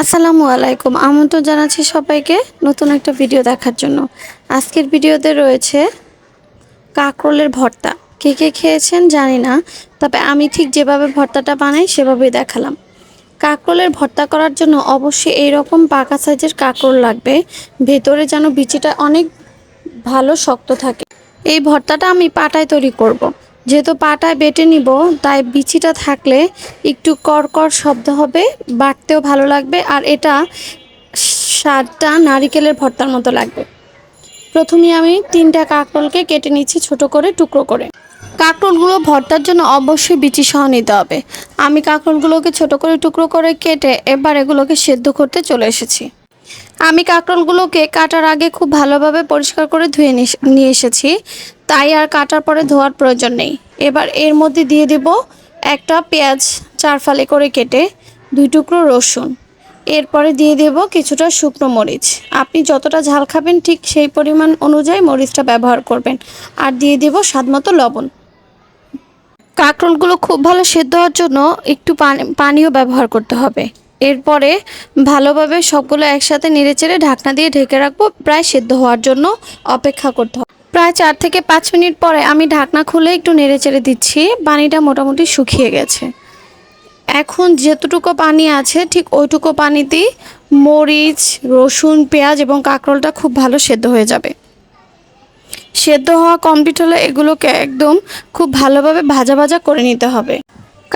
আসসালামু আলাইকুম। আমন্ত্রণ জানাচ্ছি সবাইকে নতুন একটা ভিডিও দেখার জন্য। আজকের ভিডিওতে রয়েছে কাঁকরোলের ভর্তা। কে কে খেয়েছেন জানি না, তবে আমি ঠিক যেভাবে ভর্তাটা বানাই সেভাবেই দেখালাম। কাঁকরোলের ভর্তা করার জন্য অবশ্যই এই রকম পাকা সাইজের কাঁকরোল লাগবে। ভেতরে যেন বিচিটা অনেক ভালো শক্ত থাকে। এই ভর্তাটা আমি পাটায় তৈরি করব। যেহেতু পাটায় বেটে নিব, তাই বিচিটা থাকলে একটু কড়কড় শব্দ হবে বাটতেও ভালো লাগবে, আর এটা স্বাদটা নারিকেলের ভর্তার মতো লাগবে। প্রথমে আমি তিনটা কাঁকরোলকে কেটে নিচ্ছি ছোট করে, টুকরো করে। কাঁকরোলগুলো ভর্তার জন্য অবশ্যই বিচি সহ নিতে হবে। আমি কাঁকরোলগুলোকে ছোট করে, টুকরো করে কেটে এবার এগুলোকে সেদ্ধ করতে চলে এসেছি। আমি কাঁকরোলগুলোকে কাটার আগে খুব ভালোভাবে পরিষ্কার করে ধুয়ে নিয়ে এসেছি। তাই আর কাটার পরে ধোয়ার প্রয়োজন নেই। এবার এর মধ্যে দিয়ে দেব একটা পেঁয়াজ চার ফালে করে কেটে দুই টুকরো রসুন। এরপরে দিয়ে দেব কিছুটা শুকনো মরিচ। আপনি যতটা ঝাল খাবেন ঠিক সেই পরিমাণ অনুযায়ী মরিচটা ব্যবহার করবেন। আর দিয়ে দেব স্বাদমতো লবণ। কাঁকরোলগুলো খুব ভালো সেদ্ধ হওয়ার জন্য একটু পানি, পানিও ব্যবহার করতে হবে। এরপরে ভালোভাবে সবগুলো একসাথে নেড়েচেড়ে ঢাকনা দিয়ে ঢেকে রাখব প্রায় সেদ্ধ হওয়ার জন্য অপেক্ষা করতে হবে প্রায় চার থেকে পাঁচ মিনিট পরে আমি ঢাকনা খুলে একটু নেড়েচেড়ে দিচ্ছি। পানিটা মোটামুটি শুকিয়ে গেছে। এখন যেতটুকু পানি আছে, ঠিক ওইটুকু পানিতেই মরিচ, রসুন, পেঁয়াজ এবং কাঁকরোলটা খুব ভালো সেদ্ধ হয়ে যাবে। সেদ্ধ হওয়া কমপ্লিট হলে এগুলোকে একদম খুব ভালোভাবে ভাজা ভাজা করে নিতে হবে।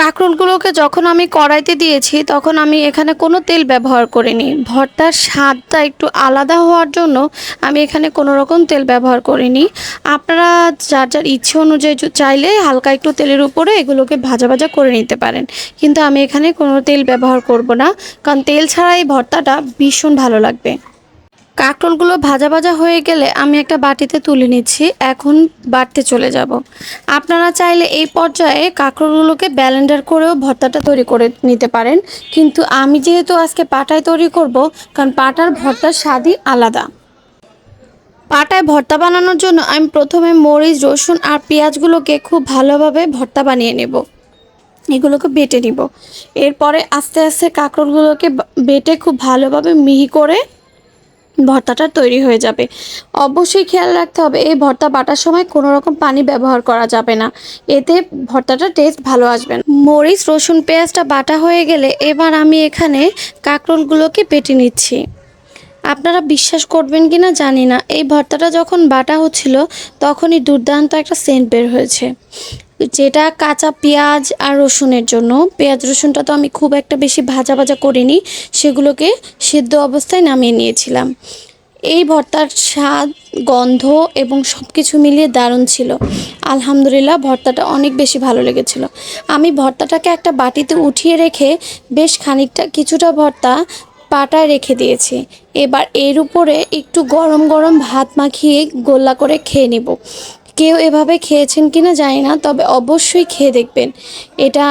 কাঁকরোলগুলোকে যখন আমি কড়াইতে দিয়েছি, তখন আমি এখানে কোনো তেল ব্যবহার করিনি। ভর্তার স্বাদটা একটু আলাদা হওয়ার জন্য আমি এখানে কোনো রকম তেল ব্যবহার করিনি। আপনারা যার যার ইচ্ছে অনুযায়ী চাইলে হালকা একটু তেলের উপরে এগুলোকে ভাজা ভাজা করে নিতে পারেন। কিন্তু আমি এখানে কোনো তেল ব্যবহার করব না, কারণ তেল ছাড়া এই ভর্তাটা ভীষণ ভালো লাগবে। কাঁকরোলগুলো ভাজা ভাজা হয়ে গেলে আমি একটা বাটিতে তুলে নিচ্ছি। এখন বাটতে চলে যাব। আপনারা চাইলে এই পর্যায়ে কাঁকরোলগুলোকে ব্যালেন্ডার করেও ভর্তাটা তৈরি করে নিতে পারেন। কিন্তু আমি যেহেতু আজকে পাটায় তৈরি করব, কারণ পাটার ভর্তার স্বাদই আলাদা। পাটায় ভর্তা বানানোর জন্য আমি প্রথমে মরিচ, রসুন আর পেঁয়াজগুলোকে খুব ভালোভাবে ভর্তা বানিয়ে নেব। এগুলোকে বেটে নিব। এরপরে আস্তে আস্তে কাঁকরোলগুলোকে বেটে খুব ভালোভাবে মিহি করে ভর্তাটা তৈরি হয়ে যাবে। অবশ্যই খেয়াল রাখতে হবে, এই ভর্তা বাটার সময় কোনো রকম পানি ব্যবহার করা যাবে না। এতে ভর্তাটা টেস্ট ভালো আসবে না। মরিচ, রসুন, পেঁয়াজটা বাটা হয়ে গেলে এবার আমি এখানে কাঁকরোলগুলোকে পেটে নিচ্ছি। আপনারা বিশ্বাস করবেন কি না জানি না, এই ভর্তাটা যখন বাটা হচ্ছিল তখনই দুর্দান্ত একটা সেন্ট বের হয়েছে। যেটা কাঁচা পেঁয়াজ আর রসুনের জন্য, পেঁয়াজ রসুনটা তো আমি খুব একটা বেশি ভাজা ভাজা করিনি, সেগুলোকে সিদ্ধ অবস্থায় নামিয়ে নিয়েছিলাম। এই ভর্তার স্বাদ, গন্ধ এবং সব কিছু মিলিয়ে দারুণ ছিল। আলহামদুলিল্লাহ ভর্তাটা অনেক বেশি ভালো লেগেছিল। আমি ভর্তাটাকে একটা বাটিতে উঠিয়ে রেখে বেশ খানিকটা, কিছুটা ভর্তা পাটায় রেখে দিয়েছি। এবার এর উপরে একটু গরম গরম ভাত মাখিয়ে গোল্লা করে খেয়ে নেব। কেউ এভাবে খেয়েছেন কিনা জানি না, তবে অবশ্যই খেয়ে দেখবেন। এটা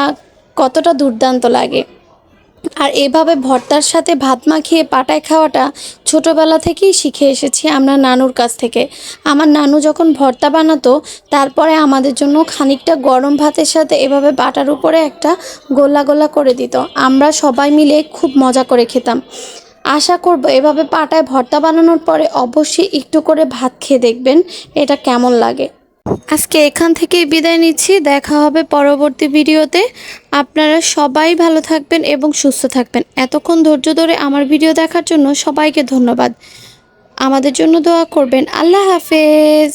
কতটা দুর্দান্ত লাগে। আর এভাবে ভর্তার সাথে ভাত মাখিয়ে পাটায় খাওয়াটা ছোটোবেলা থেকেই শিখে এসেছি আমরা নানুর কাছ থেকে। আমার নানু যখন ভর্তা বানাতো, তারপরে আমাদের জন্য খানিকটা গরম ভাতের সাথে এভাবে বাটার উপরে একটা গোলা গোলা করে দিত। আমরা সবাই মিলে খুব মজা করে খেতাম। আশা করব এভাবে পাটায় ভর্তা বানানোর পরে অবশ্যই একটু করে ভাত খেয়ে দেখবেন, এটা কেমন লাগে। আজকে এখান থেকেই বিদায় নিচ্ছি। দেখা হবে পরবর্তী ভিডিওতে। আপনারা সবাই ভালো থাকবেন এবং সুস্থ থাকবেন। এতক্ষণ ধৈর্য ধরে আমার ভিডিও দেখার জন্য সবাইকে ধন্যবাদ। আমাদের জন্য দোয়া করবেন। আল্লাহ হাফেজ।